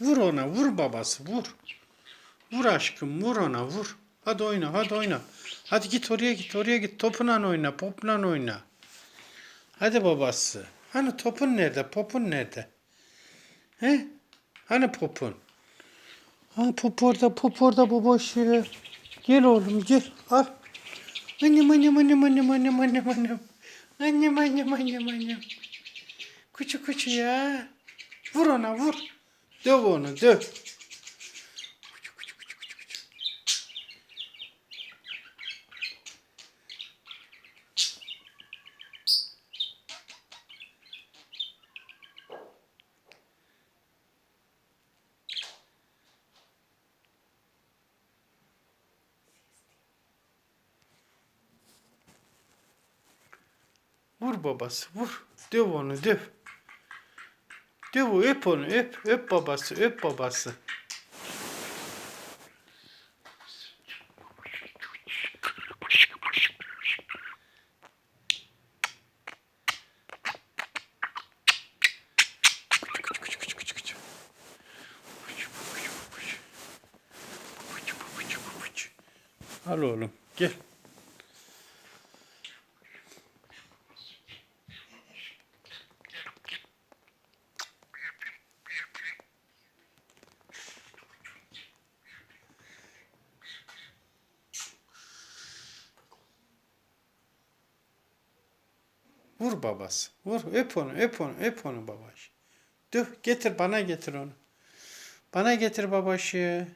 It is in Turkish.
Vur ona vur babası vur. Vur aşkım vur ona vur. Hadi oyna hadi oyna. Hadi git oraya git oraya git. Topunla oyna popla oyna. Hadi babası. Hani topun nerede? Popun nerede? He? Hani popun? Ha pop orada pop orada babası. Gel oğlum gel al. Annem annem annem annem annem annem annem. Annem annem annem annem. Kuçu kuçu ya. Vur ona vur. Döv onu döv. Vur babası vur. Döv onu döv. Döv öp onu öp. Öp babası öp babası. Al oğlum gel. Vur babası. Vur. Öp onu, öp onu, öp onu babaş. Dur, getir bana getir onu. Bana getir babaşı.